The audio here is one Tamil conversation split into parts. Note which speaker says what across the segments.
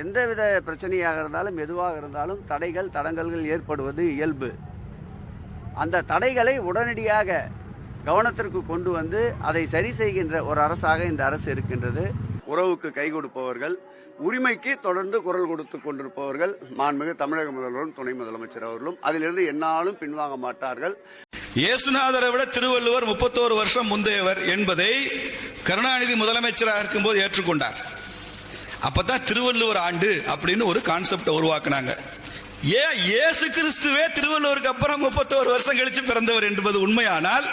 Speaker 1: எந்தவித பிரச்சனையாக இருந்தாலும் எதுவாக இருந்தாலும் தடைகள் தடங்கல்கள் ஏற்படுவது இயல்பு. அந்த தடைகளை உடனடியாக கவனத்திற்கு கொண்டு வந்து அதை சரி செய்கின்ற ஒரு அரசாக இந்த அரசு இருக்கின்றது. உறவுக்கு கை கொடுப்பவர்கள் உரிமைக்கு தொடர்ந்து குரல் கொடுத்து கொண்டிருப்பவர்கள் மாண்புமிகு தமிழக முதல்வரும் துணை முதலமைச்சர் அவர்களும் அதிலிருந்து என்னாலும் பின்வாங்க மாட்டார்கள்.
Speaker 2: இயேசுநாதரை விட திருவள்ளுவர் முப்பத்தோரு வருஷம் முந்தையவர் என்பதை கருணாநிதி முதலமைச்சராக இருக்கும்போது ஏற்றுக்கொண்டார். அப்பதான் திருவள்ளுவர் ஆண்டு அப்படின்னு ஒரு கான்செப்டை உருவாக்குனாங்க. ஏன் இயேசு கிறிஸ்துவே திருவள்ளுவருக்கு அப்புறம் முப்பத்தோரு வருஷம் கழிச்சு பிறந்தவர் என்பது உண்மையானால்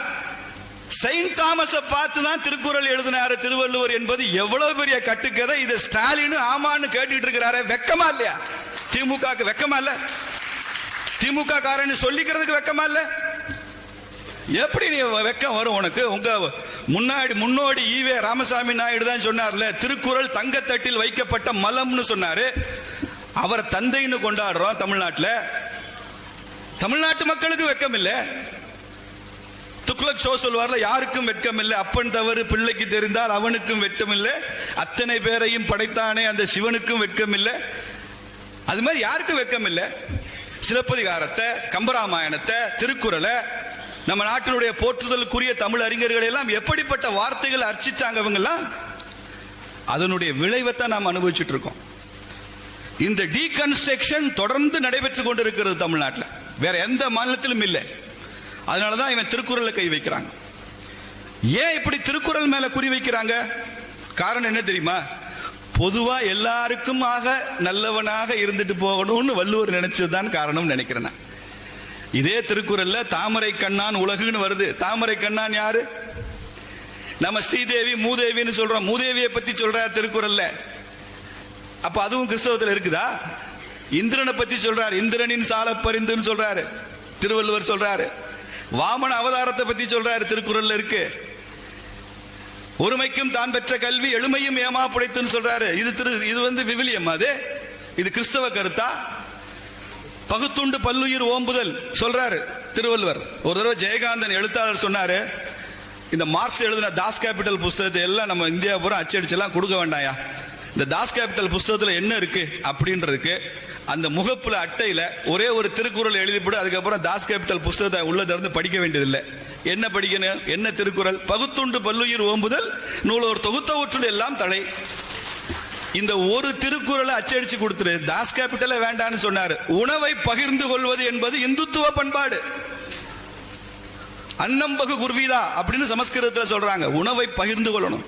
Speaker 2: செயின்ட் தாமஸ பார்த்து தான் திருக்குறள் எழுதினாரு திருவள்ளுவர் என்பது எவ்வளவு பெரிய கட்டுக்கதை. இதை ஸ்டாலின் ஆமான்னு கேட்டுட்டு இருக்கிறாரு. வெக்கமா இல்லையா? திமுகக்கு வெக்கமா இல்ல? திமுக காரன்னு சொல்லிக்கிறதுக்கு வெக்கமா இல்ல? எப்படி நீ வெக்கம் வரும் உனக்கு? உங்க முன்னாடி முன்னோடி ஈவே ராமசாமி நாயுடு தான் சொன்னார்ல திருக்குறள் தங்கத்தட்டில் வைக்கப்பட்ட மலம்னு சொன்னாரு. அவரை தந்தைன்னு கொண்டாடுறோம் தமிழ்நாட்டில். தமிழ்நாட்டு மக்களுக்கு வெக்கம் இல்லை துக்ளக் ஷோ சொல்வார்ல யாருக்கும் வெட்கம் இல்லை அப்பன் தவறு பிள்ளைக்கு தெரிந்தால் அவனுக்கும் வெட்கம் இல்லை அத்தனை பேரையும் படைத்தானே அந்த சிவனுக்கும் வெட்கம் இல்லை அது மாதிரி யாருக்கும் வெட்கம் இல்லை சிலப்பதிகாரத்தை கம்பராமாயணத்தை திருக்குறளை நம்ம நாட்டினுடைய போற்றுதலுக்குரிய தமிழ் அறிஞர்கள் எல்லாம் எப்படிப்பட்ட வார்த்தைகள் அர்ச்சிச்சாங்க இவங்கெல்லாம்? அதனுடைய விளைவை தான் நாம் அனுபவிச்சுட்டு இருக்கோம். இந்த டீகன்ஸ்ட்ரக்ஷன் தொடர்ந்து நடைபெற்று கொண்டிருக்கிறது தமிழ்நாட்டில். வேற எந்த மாநிலத்திலும் இல்லை. அதனாலதான் இவன் திருக்குறளில் கை வைக்கிறாங்க. ஏன் இப்படி திருக்குறள் மேல குறி வைக்கிறாங்க? காரணம் என்ன தெரியுமா? பொதுவா எல்லாருக்கும் ஆக நல்லவனாக இருந்துட்டு போகணும்னு வள்ளுவர் நினைச்சதுதான் காரணம் நினைக்கிறேன் இதே திருக்குறள்ல தாமரை கண்ணான் உலகுன்னு வருது. தாமரை கண்ணான் யாரு? நம்ம ஸ்ரீதேவி மூதேவின்னு சொல்றோம். மூதேவியை பத்தி சொல்றார் திருக்குறள்ல. அப்ப அதுவும் கிறிஸ்தவத்தில் இருக்குதா? இந்திரனை பத்தி சொல்றாரு. இந்திரனின் சால பரிந்துன்னு சொல்றாரு. திருவள்ளுவர் சொல்றாரு. வாமன அவதாரத்தை பத்தி சொல்றாரு. திருக்குறள்ல இருக்கு. ஒருமைக்கும் தான் பெற்ற கல்வி எளிமையும் ஏமா புடைத்துன்னு சொல்றாரு. இது திரு இது வந்து விவிலியம் அது. இது கிறிஸ்தவ கருத்தா? பகுத்துண்டு பல்லுயிர் ஓம்புதல் சொல்றாரு திருவள்ளுவர். ஒரு தடவை ஜெயகாந்தன் எழுத்தாளர் சொன்னாரு இந்த மார்க்ஸ் எழுதின தாஸ் கேபிட்டல் புஸ்தகத்தை எல்லாம் நம்ம இந்தியா பூரா அச்சடிச்செல்லாம் கொடுக்க வேண்டாயா இந்த தாஸ் கேபிட்டல் புஸ்தகத்துல என்ன இருக்கு? அப்படின்றதுக்கு அந்த முகப்புல அட்டையில ஒரே ஒரு திருக்குறள் எழுதிப்படு அதுக்கப்புறம் தாஸ் கேபிட்டல் புஸ்தகத்தை உள்ள திறந்து படிக்க வேண்டியதில்லை. என்ன படிக்கணும்? என்ன திருக்குறள்? பகுத்துண்டு பல்லுயிர் ஓம்புதல் நூலோர் தொகுத்தவற்றுள் எல்லாம் தலை. இந்த ஒரு திருக்குறளை அச்சடிச்சு கொடுத்துரு. தாஸ் கேபிட்டல வேண்டான்னு சொன்னார். உணவை பகிர்ந்து கொள்வது என்பது இந்துத்துவ பண்பாடு. அன்னம்பகு குர்வீதா அப்படின்னு சமஸ்கிருதத்தில் சொல்றாங்க. உணவை பகிர்ந்து கொள்ளணும்.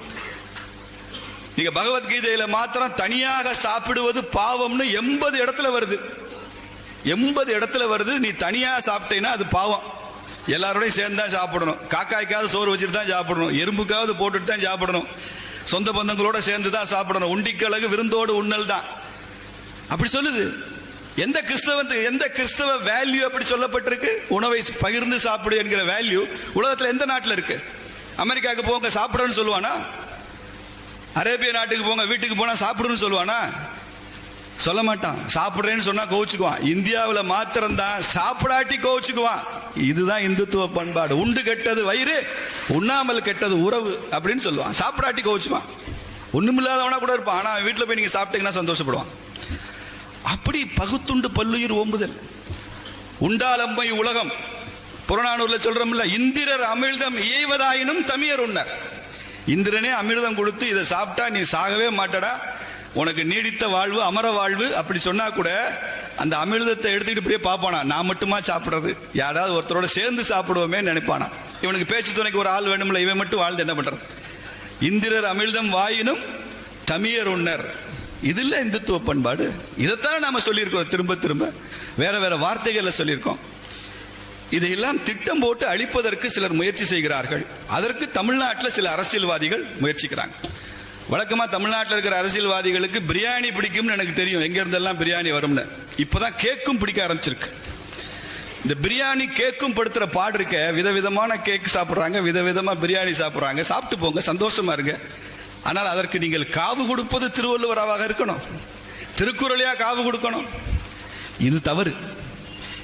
Speaker 2: நீங்க பகவத்கீதையில மாத்திரம் தனியாக சாப்பிடுவது பாவம்னு எண்பது இடத்துல வருது. எண்பது இடத்துல வருது. நீ தனியாக சாப்பிட்டேன்னா அது பாவம். எல்லாரோடையும் சேர்ந்து தான் சாப்பிடணும். காக்காய்க்காவது சோறு வச்சுட்டு தான் சாப்பிடணும். எறும்புக்காவது போட்டுட்டு தான் சாப்பிடணும். சொந்த பந்தங்களோட சேர்ந்து தான் சாப்பிடணும். உண்டிக்கழகு விருந்தோடு உண்ணல் தான் அப்படி சொல்லுது. எந்த கிறிஸ்தவன் எந்த கிறிஸ்தவ வேல்யூ அப்படி சொல்லப்பட்டிருக்கு? உணவை பகிர்ந்து சாப்பிடு என்கிற வேல்யூ உலகத்தில் எந்த நாட்டில் இருக்கு? அமெரிக்காவுக்கு போங்க சாப்பிடுன்னு சொல்லுவானா? அரேபிய நாட்டுக்கு போங்க வீட்டுக்கு போனா சாப்பிடுன்னு சொல்லுவானா? சொல்ல மாட்டான். சாப்பிடுறேன்னு சொன்னா கோவிச்சுக்குவான். இந்தியாவில் மாத்திரம்தான் சாப்பிடாட்டி கோவிச்சுக்குவான். இதுதான் இந்துத்துவ பண்பாடு. உண்டு கெட்டது வயிறு உண்ணாமல் கெட்டது உறவு அப்படின்னு சொல்லுவான். சாப்பிடாட்டி கோவிச்சுவான் ஒண்ணுமில்லாதவனா கூட இருப்பான். ஆனா அவன் வீட்டில் போய் நீங்க சாப்பிட்டீங்கன்னா சந்தோஷப்படுவான். அப்படி பகுத்துண்டு பல்லுயிர் ஓம்புதல். உண்டாலம்மை உலகம். புறநானூர்ல சொல்றோம்ல இந்திரர் அமிழ்தம் இயைவதாயினும் தமியர் உண்ணர். இந்திரனே அமிர்தம் கொடுத்து இதை சாப்பிட்டா நீ சாகவே மாட்டடா. உனக்கு நீடித்த வாழ்வு அமர வாழ்வு அப்படி சொன்னா கூட அந்த அமிர்தத்தை எடுத்துக்கிட்டு இப்படியே பார்ப்பானா? நான் மட்டுமா சாப்பிட்றது? யாராவது ஒருத்தரோட சேர்ந்து சாப்பிடுவோமே நினைப்பானா? இவனுக்கு பேச்சு துணைக்கு ஒரு ஆள் வேணும்ல இவன் மட்டும் வாழ்ந்து என்ன பண்றது? இந்திரர் அமிழ்தம் வாயினும் தமியர் உண்ணர். இது இல்ல இந்துத்துவ பண்பாடு. இதைத்தான் நாம சொல்லியிருக்கோம் திரும்ப திரும்ப. வேற வேற வார்த்தைகள்ல சொல்லியிருக்கோம். இதையெல்லாம் திட்டம் போட்டு அழிப்பதற்கு சிலர் முயற்சி செய்கிறார்கள். அதற்கு தமிழ்நாட்டில் சில அரசியல்வாதிகள் முயற்சிக்கிறாங்க. வழக்கமா தமிழ்நாட்டில் இருக்கிற அரசியல்வாதிகளுக்கு பிரியாணி பிடிக்கும்னு எனக்கு தெரியும். எங்க இருந்தெல்லாம் பிரியாணி வரும்னு. இப்போதான் கேக்கும் பிடிக்க ஆரம்பிச்சிருக்கு. இந்த பிரியாணி கேக்கும் படுத்துற பாடு இருக்க விதவிதமான கேக் சாப்பிட்றாங்க விதவிதமா பிரியாணி சாப்பிட்றாங்க. சாப்பிட்டு போங்க சந்தோஷமா இருங்க. ஆனால் அதற்கு நீங்கள் காவு கொடுப்பது திருவள்ளுவராவாக இருக்கணும். திருக்குறளையா காவு கொடுக்கணும். இது தவறு.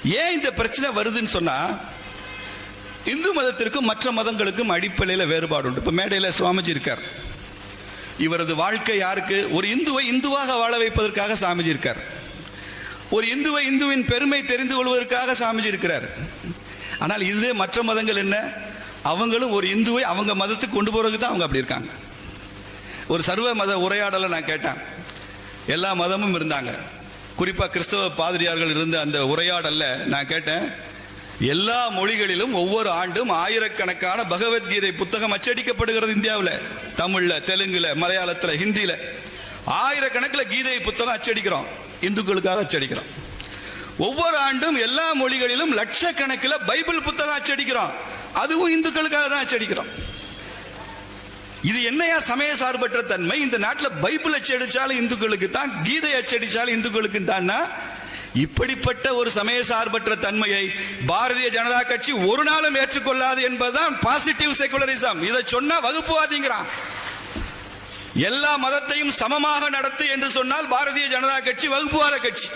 Speaker 2: ஏன் இந்த பிரச்சனை வருதுன்னு சொன்னா இந்து மதத்திற்கும் மற்ற மதங்களுக்கும் அடிப்படையில் வேறுபாடு உண்டு. இப்ப மேடையில் சுவாமிஜி இருக்கார். இவரது வாழ்க்கை யாருக்கு? ஒரு இந்துவை இந்துவாக வாழ வைப்பதற்காக சாமிஜி இருக்கார். ஒரு இந்துவை இந்துவின் பெருமை தெரிந்து கொள்வதற்காக சாமிஜி இருக்கிறார். ஆனால் இதுவே மற்ற மதங்கள் என்ன? அவங்களும் ஒரு இந்துவை அவங்க மதத்துக்கு கொண்டு போறதுக்கு தான் அவங்க அப்படி இருக்காங்க. ஒரு சர்வ மத உரையாடலை நான் கேட்டேன். எல்லா மதமும் இருந்தாங்க. குறிப்பாக கிறிஸ்தவ பாதிரியார்கள் இருந்த அந்த உரையாடலில் நான் கேட்டேன் எல்லா மொழிகளிலும் ஒவ்வொரு ஆண்டும் ஆயிரக்கணக்கான பகவத்கீதை புத்தகம் அச்சடிக்கப்படுகிறது இந்தியாவில். தமிழில் தெலுங்குல மலையாளத்தில் ஹிந்தியில் ஆயிரக்கணக்கில் கீதை புத்தகம் அச்சடிக்கிறோம். இந்துக்களுக்காக அச்சடிக்கிறோம். ஒவ்வொரு ஆண்டும் எல்லா மொழிகளிலும் லட்சக்கணக்கில் பைபிள் புத்தகம் அச்சடிக்கிறோம். அதுவும் இந்துக்களுக்காக தான் அச்சடிக்கிறோம். இது என்னையா சமய சார்பற்ற தன்மை? இந்த நாட்டில் பைபிள் அச்சடிச்சாலும் இந்துக்களுக்கு தான் கீதை அச்சடிச்சாலும் இந்துக்களுக்கு தான்னா இப்படிப்பட்ட ஒரு சமய சார்பற்ற தன்மையை பாரதிய ஜனதா கட்சி ஒரு நாளும் ஏற்றுக்கொள்ளாது என்பதுதான் பாசிட்டிவ் செகுலரிசம் இதை சொன்னா வகுப்புவாதிங்கிறான் எல்லா மதத்தையும் சமமாக நடத்து என்று சொன்னால் பாரதிய ஜனதா கட்சி வகுப்புவாத கட்சி.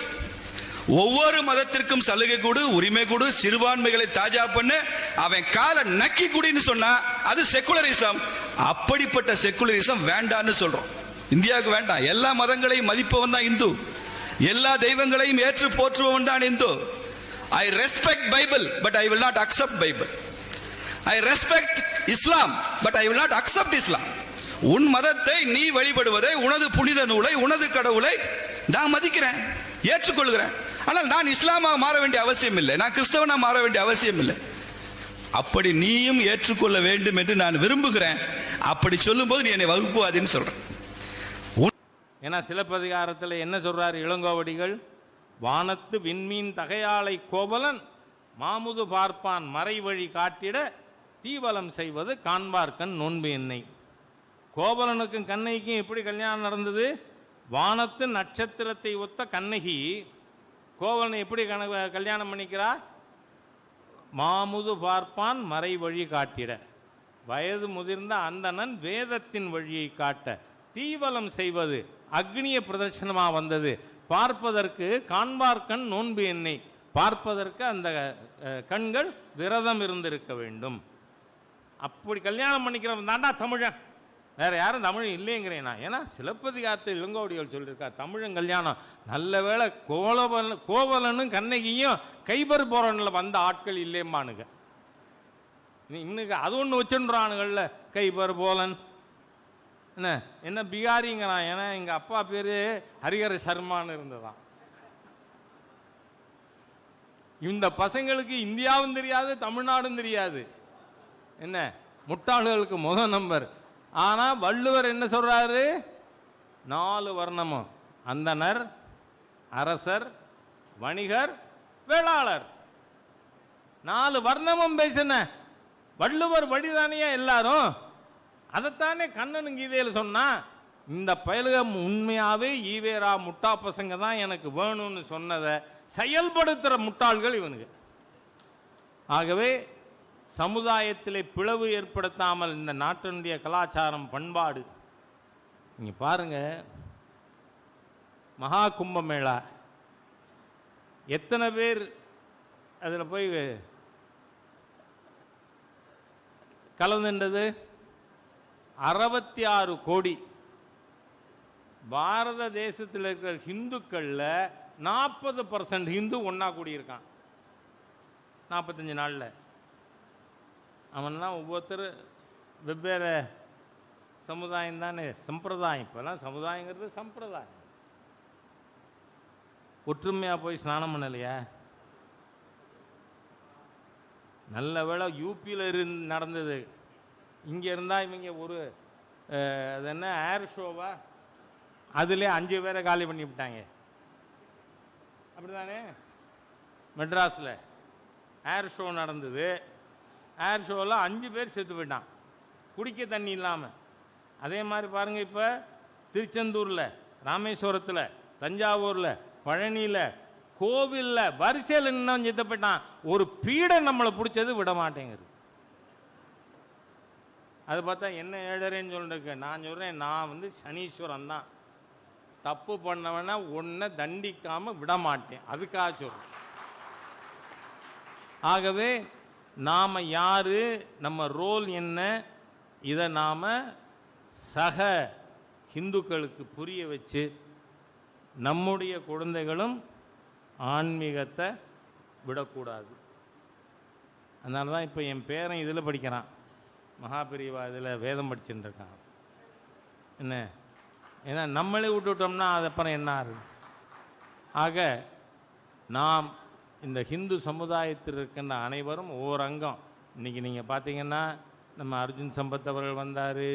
Speaker 2: ஒவ்வொரு மதத்திற்கும் சலுகை கொடு உரிமை கொடு சிறுபான்மைகளை தாஜா பண்ணு. அவன் காலை நக்கி குடின்னு சொன்னா அது செக்குலரிசம் அப்படிப்பட்ட செக்குலரிசம் வேண்டான்னு சொல்றோம். இந்தியாவுக்கு வேண்டாம். எல்லா மதங்களையும் மதிப்பவன் தான் இந்து. எல்லா தெய்வங்களையும் ஏற்று போற்றுவன் தான் Hindu. I respect Bible but I will not accept Bible I respect Islam but I will not accept Islam உன் மதத்தை நீ வழிபடுவதை உனது புனித நூலை உனது கடவுளை நான் மதிக்கிறேன் ஏற்றுக்கொள்கிறேன். ஆனால் நான் இஸ்லாமாக மாற வேண்டிய அவசியம் இல்லை. நான் கிறிஸ்தவனாக மாற வேண்டிய அவசியம் இல்லை. அப்படி நீயும் ஏற்றுக்கொள்ள வேண்டும் என்று நான் விரும்புகிறேன். அப்படி சொல்லும்போது நீ என்னை வகுப்புவாதின்னு சொல்கிறேன்
Speaker 3: ஏன்னா சிலப்பதிகாரத்தில் என்ன சொல்றாரு இளங்கோவடிகள்? வானத்து விண்மீன் தகையாளை கோவலன் மாமுது பார்ப்பான் மறை வழி காட்டிட தீவலம் செய்வது காண்பார்க்கன் நோன்பு எண்ணெய் கோவலனுக்கும் கண்ணகிக்கும் எப்படி கல்யாணம் நடந்தது? வானத்து நட்சத்திரத்தை ஒத்த கண்ணகி கோவலனை எப்படி கல்யாணம் பண்ணிக்கிறா? மாமுது பார்ப்பான் மறை வழி காட்டிட. வயது முதிர்ந்த அந்தணன் வேதத்தின் வழியை காட்ட. தீவலம் செய்வது அக்னிய பிரதர்ஷனமாக வந்தது. பார்ப்பதற்கு காண்பார்க்கண் நோன்பு எண்ணெய் பார்ப்பதற்கு அந்த கண்கள் விரதம் இருந்திருக்க வேண்டும். அப்படி கல்யாணம் பண்ணிக்கிறவன் தாண்டா தமிழன். வேற யாரும் தமிழ் இல்லைங்கிறேன்? நான் ஏன்னா சிலப்பதிகாரத்தில் இளங்கோவடிகள் சொல்லியிருக்கா தமிழன் கல்யாணம் நல்ல வேளை கோலவன் கோவலனும் கண்ணகியும் கைபர் போகிறவனில் வந்த ஆட்கள் இல்லைம்பானுங்க. நீ இன்னைக்கு அது ஒன்று வச்சுன்றானுங்கள்ல கைபர் போலன். என்ன என்ன பிகாரிங்கிறான் ஏன்னா எங்க அப்பா பேர் ஹரிஹர சர்மான்னு இருந்ததான் இந்த பசங்களுக்கு இந்தியாவும் தெரியாது தமிழ்நாடும் தெரியாது. என்ன முட்டாள்களுக்கு முத நம்பர். ஆனால் வள்ளுவர் என்ன சொல்கிறாரு நாலு வர்ணமும். அந்தனர் அரசர் வணிகர் வேளாளர். நாலு வர்ணமும் பேசின. வள்ளுவர் வழிதானியா எல்லாரும்? அதைத்தானே கண்ணன் கீதையில் சொன்னா இந்த பயலுக உண்மையாவே ஈவேரா முட்டா பசங்க தான் எனக்கு வேணும்னு சொன்னதை செயல்படுத்துகிற முட்டாள்கள் இவனுக்கு ஆகவே சமுதாயத்திலே பிளவு ஏற்படுத்தாமல் இந்த நாட்டினுடைய கலாச்சாரம் பண்பாடு. நீங்க பாருங்க மகா கும்பமேளா எத்தனை பேர் அதில் போய் கலந்துண்டது அறுபத்தி ஆறு கோடி. பாரத தேசத்தில் இருக்கிற ஹிந்துக்கள்ல நாற்பது பர்சன்ட் ஹிந்து ஒன்றா கூடியிருக்கான். நாற்பத்தஞ்சு நாளில். அவன்லாம் ஒவ்வொருத்தர் வெவ்வேறு சமுதாயம் தானே சம்பிரதாயம். இப்போல்லாம் சமுதாயங்கிறது சம்பிரதாயம். ஒற்றுமையாக போய் ஸ்நானம் பண்ணலையா? நல்ல வேளை யூபியில் இருந் நடந்தது. இங்கே இருந்தால் இவங்க ஒரு அது என்ன ஏர் ஷோவா அதிலே அஞ்சு பேரை காலி பண்ணி விட்டாங்க. அப்படிதானே? மெட்ராஸில் ஏர் ஷோ நடந்தது. ஏர் ஷோவில் அஞ்சு பேர் செத்து போயிட்டான் குடிக்க தண்ணி இல்லாமல் அதே மாதிரி பாருங்க இப்போ திருச்செந்தூரில் ராமேஸ்வரத்தில் தஞ்சாவூரில் பழனியில் கோவிலில் வரிசையில் இன்னும் செத்து போயிட்டான். ஒரு பீடை நம்மளை பிடிச்சது விட மாட்டேங்குது. அது பார்த்தா என்ன ஏழறேன்னு சொல்லிட்டு நான் சொல்கிறேன் நான் வந்து சனீஸ்வரன் தான். தப்பு பண்ணவன ஒன்றை தண்டிக்காமல் விட மாட்டேன். அதுக்காக சொல்கிறேன் ஆகவே நாம் யார் நம்ம ரோல் என்ன இதை நாம் சக ஹிந்துக்களுக்கு புரிய வச்சு நம்முடைய குழந்தைகளும் ஆன்மீகத்தை விடக்கூடாது. அதனால தான் இப்போ என் பேரன் இதில் படிக்கிறான். மகாபிரிவா இதில் வேதம் படிச்சுட்டு இருக்கான். என்ன? ஏன்னா நம்மளே விட்டுட்டோம்னா அது அப்புறம் என்ன ஆகுது? ஆக நாம் இந்த ஹிந்து சமுதாயத்தில் இருக்கின்ற அனைவரும் அங்கம் இன்னைக்கு நீங்கள் பார்த்தீங்கன்னா நம்ம அர்ஜுன் சம்பத் அவர்கள் வந்தார்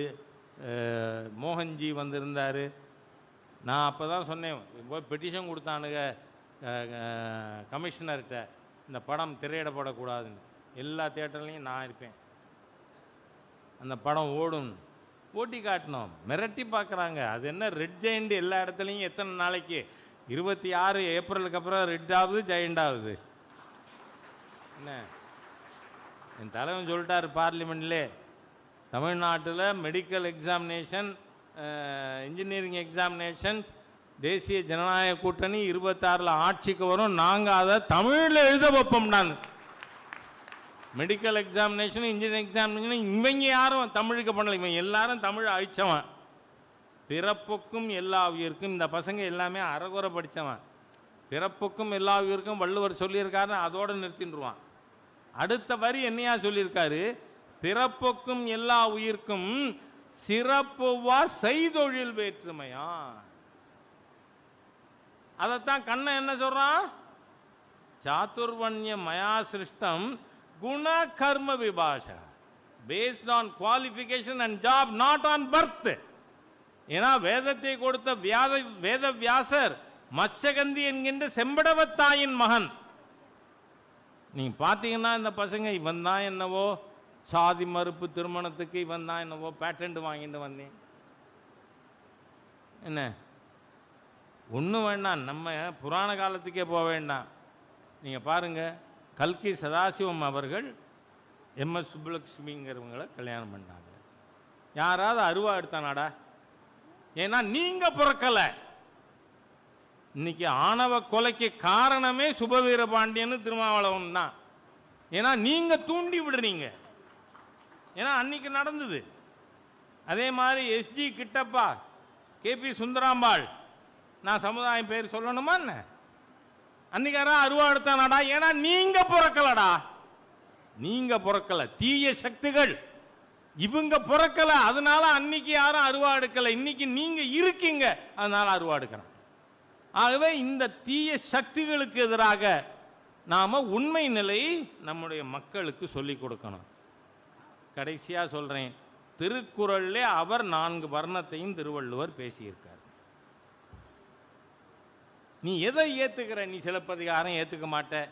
Speaker 3: மோகன்ஜி வந்திருந்தார். நான் அப்போ தான் சொன்னேன் இப்போ பெட்டிஷன் கொடுத்தானுங்க கமிஷனர்கிட்ட இந்த படம் திரையிடப்படக்கூடாதுன்னு. எல்லா தேட்டர்லேயும் நான் இருப்பேன். அந்த படம் ஓடும். ஓட்டி காட்டணும். மிரட்டி பார்க்குறாங்க. அது என்ன ரெட் ஜெயண்ட் எல்லா இடத்துலையும் எத்தனை நாளைக்கு? இருபத்தி ஆறு ஏப்ரலுக்கு அப்புறம் ரெட் ஆகுது ஜெயண்ட் ஆகுது என்ன? என் தலைவன் சொல்லிட்டாரு பார்லிமெண்ட்லே தமிழ்நாட்டில் மெடிக்கல் எக்ஸாமினேஷன் இன்ஜினியரிங் எக்ஸாமினேஷன்ஸ் தேசிய ஜனநாயக கூட்டணி இருபத்தாறில் ஆட்சிக்கு வரும் நாங்கள் அதை தமிழில் எழுத வைப்போம் நான். மெடிக்கல் எக்ஸாமினேஷன் இன்ஜினியரிங் எக்ஸாமினேஷன் இவங்க யாரும் தமிழுக்கு பண்ணல இவன் எல்லாரும் தமிழ் அழிச்சவன். பிறப்புக்கும் எல்லா உயிருக்கும் இந்த பசங்க எல்லாமே அறகுறை படித்தவன் பிறப்புக்கும் எல்லா உயிருக்கும் வள்ளுவர் சொல்லியிருக்காரு அதோடு நிறுத்தின்றுவான். அடுத்த வரி என்னையா சொல்லியிருக்காரு? பிறப்புக்கும் எல்லா உயிர்க்கும் சிறப்புவா செய்தொழில் வேற்றுமையா? அதைத்தான் கண்ணன் என்ன சொல்றான்? சாத்துர்வண்ய மயா சிருஷ்டம் குண கர்ம விபாஷ. Based on qualification and job not on birth ஏன்னா வேதத்தை கொடுத்த வியாத வேத வியாசர் மச்சகந்தி என்கின்ற செம்படவத்தாயின் மகன். நீங்க பாத்தீங்கன்னா இந்த பசங்க இவன் தான் என்னவோ சாதி மறுப்பு திருமணத்துக்கு இவன் தான் என்னவோ பேட்டன்ட் வாங்கிட்டு வந்தேன். என்ன? ஒன்றும் வேண்டாம் நம்ம புராண காலத்துக்கே போக வேண்டாம். நீங்கள் பாருங்க கல்கி சதாசிவம் அவர்கள் எம்எஸ் சுப்புலட்சுமிங்கிறவங்கள கல்யாணம் பண்ணாங்க. யாராவது அருவா எடுத்தானாடா? ஏன்னா நீங்க பிறக்கல. இன்னைக்கு ஆணவ கொலைக்கு காரணமே சுபவீர பாண்டியன் திருமாவளவன் தான். ஏன்னா நீங்க தூண்டி விடுறீங்க. ஏன்னா அன்னைக்கு நடந்தது. அதே மாதிரி எஸ்ஜி கிட்டப்பா கேபி சுந்தராம்பாள் நான் சமுதாயம் பேர் சொல்லணுமா என்ன? அன்னைக்காரா அருவா எடுத்தானாடா? ஏன்னா நீங்க பிறக்கலடா. நீங்க பிறக்கல. தீய சக்திகள். இவங்க பிறக்கல அதனால அன்னைக்கு யாரும் அருவா எடுக்கல இன்னைக்கு நீங்க இருக்கீங்க அதனால அருவா எடுக்கிறோம் ஆகவே இந்த தீய சக்திகளுக்கு எதிராக நாம உண்மை நிலையை நம்முடைய மக்களுக்கு சொல்லிக் கொடுக்கணும். கடைசியா சொல்றேன் திருக்குறள்ல அவர் நான்கு வர்ணத்தையும் திருவள்ளுவர் பேசியிருக்கார். நீ எதை ஏத்துக்கிற? நீ சிலப்பதிகாரம் ஏத்துக்க மாட்ட.